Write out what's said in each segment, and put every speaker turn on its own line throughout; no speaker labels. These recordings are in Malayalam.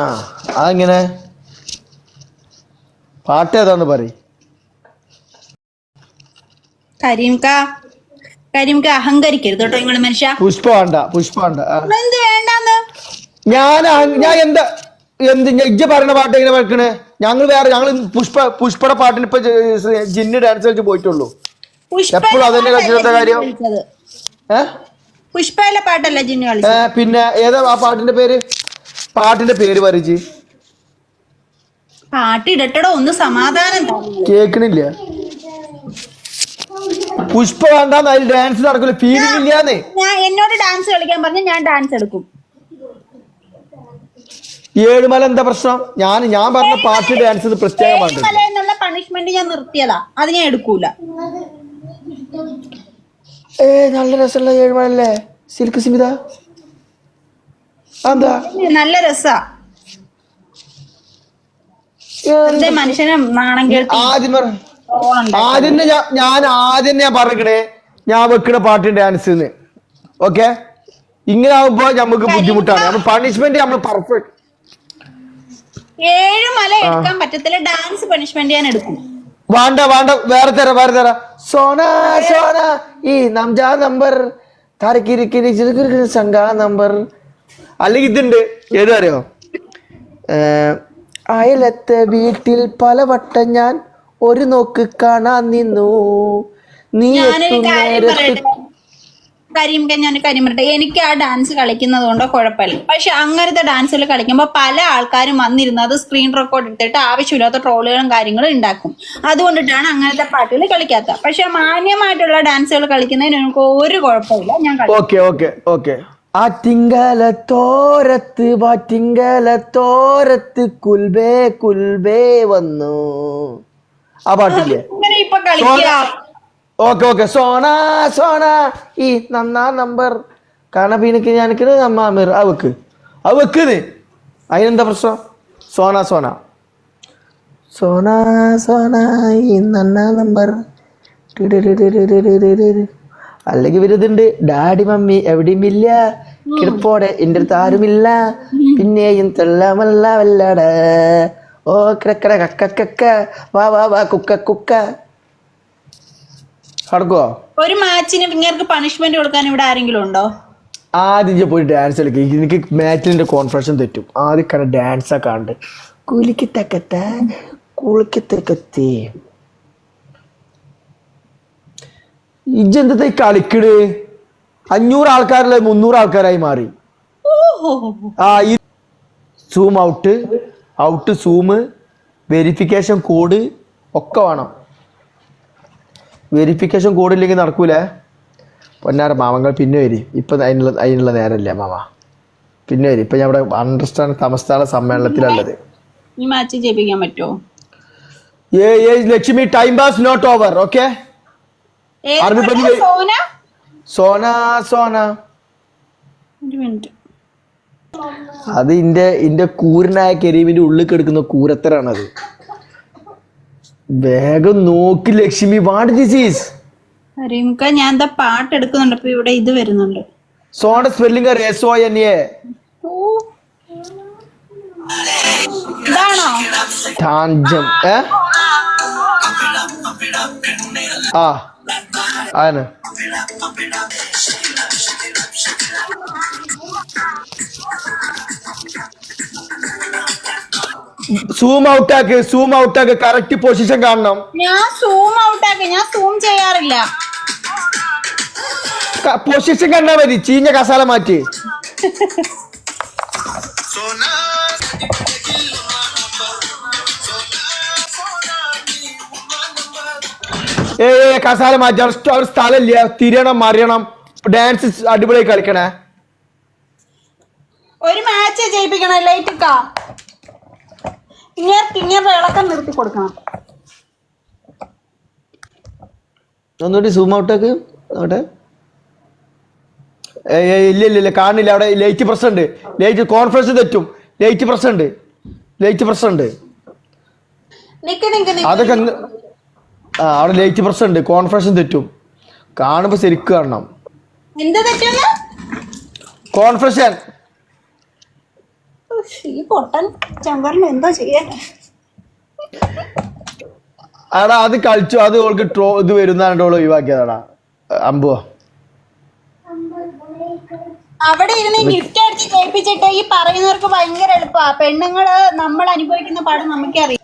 ആ അതെങ്ങനെ? പാട്ട് ഏതാന്ന് പറയും.
കരീംക കരീംക അഹങ്കരിക്കരുത് കേട്ടോ നിങ്ങൾ മനുഷ്യ.
പുഷ്പ വേണ്ട പുഷ്പ വേണ്ട
എന്ത് വേണ്ടാന്ന്?
ഞാൻ ഞാൻ എന്താ ഇജ്ജ പറയുന്ന പാട്ട് എങ്ങനെ വെക്കണേ? ഞങ്ങൾ വേറെ ഞങ്ങൾ പുഷ്പ പുഷ്പയുടെ പാട്ടിന് ഇപ്പൊ ജിന്ന് ഡാൻസ് കളിച്ച് പോയിട്ടുള്ളൂ. എപ്പോഴും അതന്നെ കളിച്ചിട്ട് കാര്യം? പുഷ്പ
പുഷ്പയിലെ പാട്ടല്ല ജിന്നു കളിച്ചത്?
പിന്നെ ഏതാ ആ പാട്ടിന്റെ പേര്? പാട്ടിന്റെ പേര് പറയിച്ച്
പാട്ട് ഇടട്ടടോ ഒന്ന് സമാധാനം.
കേക്കണില്ല. പുഷ്പ വേണ്ടാന്ന് അതിൽ ഡാൻസ് നടക്കില്ല ഫീലിംഗ് ഇല്ലാന്നേ.
ഞാൻ എന്നോട് ഡാൻസ് കളിക്കാൻ പറഞ്ഞു ഞാൻ ഡാൻസ് എടുക്കും.
ഏഴുമല എന്താ പ്രശ്നം? ഞാൻ ഞാൻ പറഞ്ഞ പാട്ട് ഡാൻസ് പ്രത്യേകമാണ് പാട്ട്
മല എന്നുള്ള പണിഷ്മെന്റ് ഞാൻ നിർത്തിയതാ. അത് ഞാൻ എടുക്കൂല.
ഏ നല്ല രസമുള്ള ഏഴുമലല്ലേ സിൽക്ക് സ്മിത? എന്താ
നല്ല രസാ. മനുഷ്യനെ നാണം
ആദ്യം പറ. ആദ്യം ഞാൻ ആദ്യം ഞാൻ പറഞ്ഞേ ഞാൻ വെക്കണ പാട്ട് ഡാൻസ് ഓക്കെ ഇങ്ങനെ ആവുമ്പോ നമുക്ക് ബുദ്ധിമുട്ടാണ്. നമ്മൾ പണിഷ്മെന്റ് നമ്മൾ പെർഫെക്റ്റ്
ഏഴ് മല എടുക്കാൻ പറ്റത്തില്ല. ഡാൻസ് പണിഷ്മെന്റ് ഞാൻ എടുക്കും.
വേണ്ട വേണ്ട. വേറെ തരാം വേറെ തരാം. സോന സോന ഈ നംജാ നമ്പർ. താരക്കിരിക്കിരി സംഘ നമ്പർ. അല്ലെങ്കിൽ ഇതുണ്ട്. ഏത് അറിയോ അയലത്തെ വീട്ടിൽ പലവട്ടം ഞാൻ ഒരു നോക്ക് കാണാൻ നിന്നു. നീ എത്തും
കാര്യം
നേരത്ത്
കരിമ്പ ഞാൻ കാര്യം എനിക്ക് ആ ഡാൻസ് കളിക്കുന്നത് കൊണ്ടോ കുഴപ്പമില്ല. പക്ഷെ അങ്ങനത്തെ ഡാൻസുകൾ കളിക്കുമ്പോൾ പല ആൾക്കാരും വന്നിരുന്ന് അത് സ്ക്രീൻ റെക്കോർഡ് എടുത്തിട്ട് ആവശ്യമില്ലാത്ത ട്രോളുകളും കാര്യങ്ങളും ഉണ്ടാക്കും. അതുകൊണ്ടിട്ടാണ് അങ്ങനത്തെ പാട്ടുകൾ കളിക്കാത്ത പക്ഷെ മാന്യമായിട്ടുള്ള ഡാൻസുകൾ കളിക്കുന്നതിന് എനിക്ക് ഒരു കുഴപ്പമില്ല. ഞാൻ കളിക്കും
ഓക്കെ ഓക്കെ ഓക്കെ ആറ്റിങ്കല വാറ്റിങ്കലത്തോരത്ത് വാറ്റിങ്കല തോരത്ത് കുൽബേ കുൽബേ വന്നു. ആ പാട്ടില്ലേ? Okay okay. സോന സോന ഈ നന്നാ നമ്പർ. കണപീനക്ക് ഞാനക്ക് അമ്മാമീർ ആ വെക്ക്. ആ വെക്ക് അതിനെന്താ പ്രശ്നം? സോന സോന സോന സോന ഈ നന്നാ നമ്പർ. അല്ലെങ്കിൽ ഇവരിതുണ്ട്. ഡാഡി മമ്മി എവിടെയും ഇല്ല. കിടപ്പോടെ എന്റെ അടുത്ത് ആരുമില്ല. പിന്നെയും തെല്ലാമല്ല വല്ലട. ഓ കിടക്കട കക്ക കക്ക. വാ വാ വാ കുക്ക കുക്ക. കടക്കുവോ
ഒരു മാച്ചിന് ഇങ്ങനെ പണിഷ്മെന്റ് കൊടുക്കാൻ ഇവിടെ ആരെങ്കിലും ഉണ്ടോ?
ആദ്യം പോയി ഡാൻസ് കളിക്കുക എനിക്ക് മാച്ചിന്റെ കോൺഫറൻസും തെറ്റും. ആദ്യം കണ്ട ഡാൻസ് ഒക്കെ കണ്ട്. കുലിക്ക് തക്കത്തെ കുളിക്ക് തക്കത്തി. ഇജ്ജെന്തത്തെ കളിക്കിട്? അഞ്ഞൂറ് ആൾക്കാരല്ല മുന്നൂറ് ആൾക്കാരായി മാറി. ആ ഈ zoom out out zoom verification code ഒക്കെ വേണം. വെരിഫിക്കേഷൻ കോഡ് ഇല്ലെങ്കിൽ നടക്കൂലേ. പൊന്നാര മാമങ്ങൾ പിന്നെ വരും. ഇപ്പം അതിനുള്ള അതിനുള്ള നേരമില്ല മാമ? പിന്നെ വരും. ഇപ്പം ഞാൻ ഇവിടെ അണ്ടർസ്റ്റാൻഡ് സംസ്ഥാന സമ്മേളനത്തിലുള്ളത്.
ഈ മാച്ച് ജയിപ്പിക്കാൻ പറ്റുമോ
ഏ ഏ Lakshmi time pass not over okay അറബി? പള്ളി-
സോന?
സോന അത് ഇന്റെ ഇന്റെ കൂരനായ കരീമിന്റെ ഉള്ളിൽ കിടക്കുന്ന കൂരത്തരാണത്. വേഗം നോക്കി ലക്ഷ്മി. വാട്ട് ദിസ് ഈസ്
കരീംക്ക ഞാൻ എന്താ പാട്ട് എടുക്കുന്നുണ്ട്. അപ്പൊ ഇവിടെ ഇത് വരുന്നുണ്ട്.
Sona spelling S O N A.
ഇതാണോ?
ടാഞ്ചം ഏ? ആ. ആണ് സൂം ഔട്ട് ആക്ക് സൂം ഔട്ട് ആക്ക് കറക്റ്റ് പൊസിഷൻ കാണണം.
ഞാൻ സൂം ഔട്ട് ആക്കി ഞാൻ സൂം ചെയ്യാറില്ല.
പൊസിഷൻ കണ്ടാ മതി ചീഞ്ഞ കസാല മാറ്റി. ഏ ഏയ് കസാല മാറ്റി ഒരു സ്ഥലമില്ല. തിരിയണം മറിയണം. ഡാൻസ് അടിപൊളിയായി കളിക്കണേ.
ഒരു മാച്ച് ജയിപ്പിക്കണം ലൈറ്റ് ഇങ്ങനെ ഇങ്ങനെ ഇളക്കം നിർത്തി കൊടുക്കണം.
ഒന്നുകൂടി സൂം ഔട്ടേക്ക് അവിടെ ഇല്ല ഇല്ല ഇല്ല കാണില്ല. അവിടെ ലൈറ്റ് പ്രശ്നം ഉണ്ട്. ലൈറ്റ് കോൺഫറൻസ് തെറ്റും. ലൈറ്റ് പ്രശ്നം ഉണ്ട്. ലൈറ്റ് പ്രശ്നം ഉണ്ട്.
നിക്ക് നിക്ക് നിക്ക്.
അതൊക്കെ അവിടെ ലൈറ്റ് പ്രശ്നം ഉണ്ട് കോൺഫറൻസും തെറ്റും. കാണുമ്പോ ശരിക്കും കാണണം.
എന്താ തെറ്റുന്ന ഈ പൊട്ടൻ എന്താ ചെയ്യാൻ?
ആടാ അത് കളിച്ചു. അത് ഓൾക്ക് ട്രോ ഇത് വരുന്നാണ്ട് ഓൾ ഒഴിവാക്കിയതാടാ. അമ്പോ
അവിടെ ഇരുന്ന് ഗിഫ്റ്റ് അടിച്ച് കേൾപ്പിച്ചിട്ട് ഈ പറയുന്നവർക്ക് ഭയങ്കര എളുപ്പമാ പെണ്ണുങ്ങൾ നമ്മൾ അനുഭവിക്കുന്ന പാട് നമുക്കറിയാം.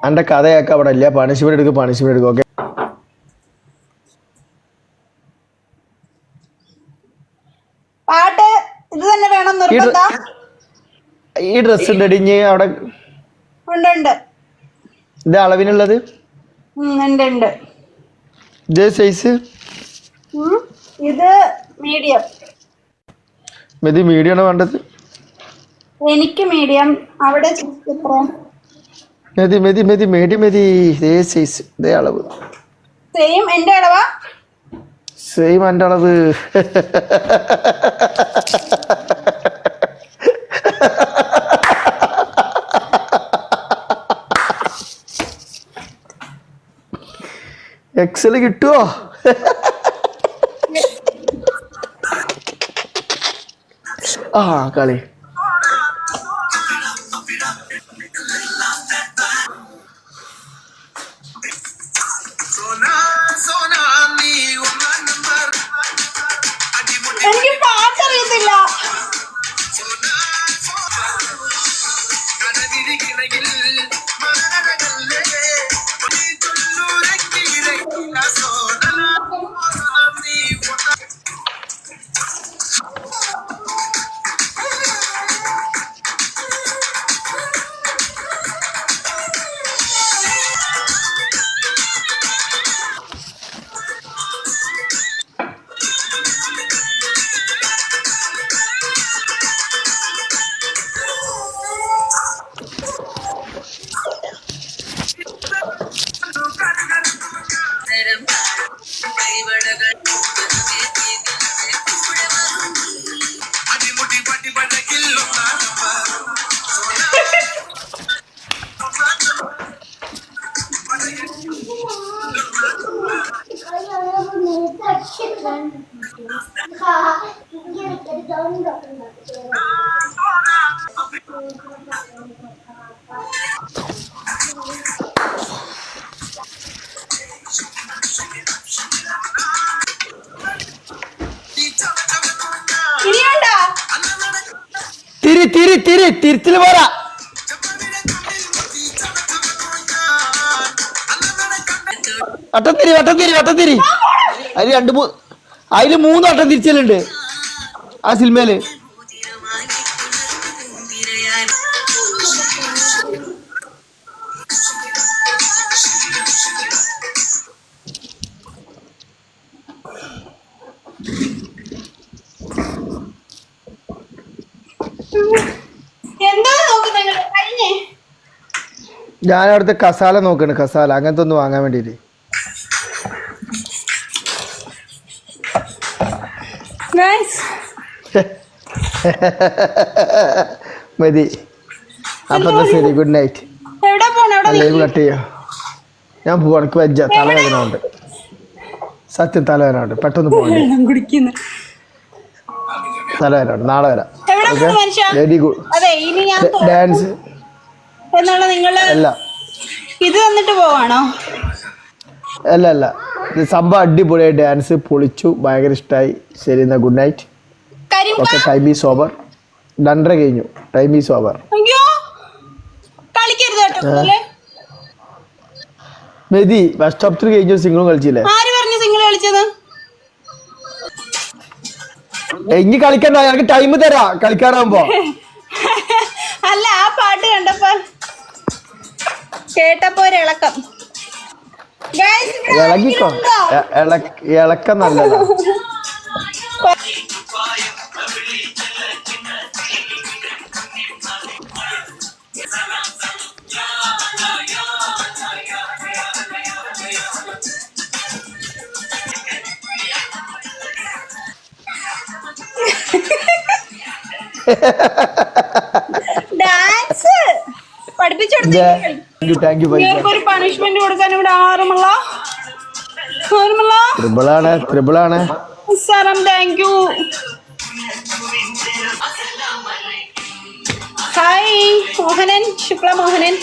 എന്റെ കഥയൊക്കെ അവിടെ ഇല്ല. പണിഷ്മെന്റ് എടുക്കും പണിഷ്മെന്റ് എടുക്കും ഓക്കെ
പാട്ട് ഇത് തന്നെ വേണം നിർബന്ധ?
ഈ ഡ്രസ് ഉണ്ട് ഇടിഞ്ഞ് അവിടെ
ഉണ്ട്
ഇത് അളവിനുള്ളത്?
ഉം, ഉണ്ട് ഉണ്ട്.
ഇതേ സൈസ്
ഉം, ഇത് മീഡിയം
ഇത് മീഡിയം ആണ് വേണ്ടത്?
എനിക്ക് മീഡിയം അവിടെ എത്ര
മെതി മെതി മെതി മെടി മെതി. ഇതേ സൈസ് ഇതേ അളവ്.
സെയിം എന്റെ അളവാ?
സെയിം എന്റെ അളവ്. എക്സൽ കിട്ടുമോ ആ കളി. തിരി തിരി തിരിച്ചിൽ പോരാ. വട്ടത്തിരി വട്ടത്തിരി വട്ടത്തിരി അതിൽ രണ്ട് മൂന്ന് അതിൽ മൂന്ന് വട്ടം തിരിച്ചലുണ്ട്. ആ
സിനിമയിൽ. Thank കഴിഞ്ഞേ
ഞാൻ അവിടുത്തെ കസാല നോക്കണ് കസാല. അങ്ങനത്തെ ഒന്ന് വാങ്ങാൻ വേണ്ടിട്ട് മതി. അപ്പൊ ശരി ഗുഡ് നൈറ്റ് ലൈവ് കട്ട് ചെയ്യോ? ഞാൻ പോവാണ് എനിക്ക് വെച്ച തലവേദന ഉണ്ട് സത്യം തലവേദന ഉണ്ട് പെട്ടെന്ന്
വെള്ളം
തലവേദന ഉണ്ട് നാളെ വരാം. വെരി ഗുഡ്
അതെ ഇനി ഞാൻ
ഡാൻസ്
എന്നുള്ള നിങ്ങൾ
അല്ല.
ഇത് തന്നിട്ട് പോവാണോ?
അല്ല അല്ല. സംഭവം അടിപൊളിയായി. ഡാൻസ് പൊളിച്ചു. ഭയങ്കര ഇഷ്ടമായി ശരി എന്നാ good night okay time is over രണ്ടര കഴിഞ്ഞു. ടൈം ഈസ് ഓവർ മെതി ഫസ്റ്റ് ഓപ്റ്റർ കഴിഞ്ഞു സിംഗിളും കളിച്ചില്ലേ?
ആര് പറഞ്ഞു സിംഗിൾ കളിച്ചത്?
ഇനി കളിക്കണ്ട. ഞങ്ങൾക്ക് ടൈം തരാ. കളിക്കാറാകുമ്പോ
അല്ല ആ പാട്ട് കണ്ടപ്പോ കേട്ടപ്പോ ഒരു ഇളക്കം.
ഇളകിക്കോ. ഇളക്കം നല്ലതാ.
ഡാൻസ്
പഠിപ്പിച്ചു
ഒരു പണിഷ്മെന്റ് കൊടുക്കാൻ ഇവിടെ ആറുമുള്ള ആറുമുള്ള
ത്രിബിളാണ് ത്രിബിളാണ്.
സാറാം thank you hi Mohanan Shukla Mohanan.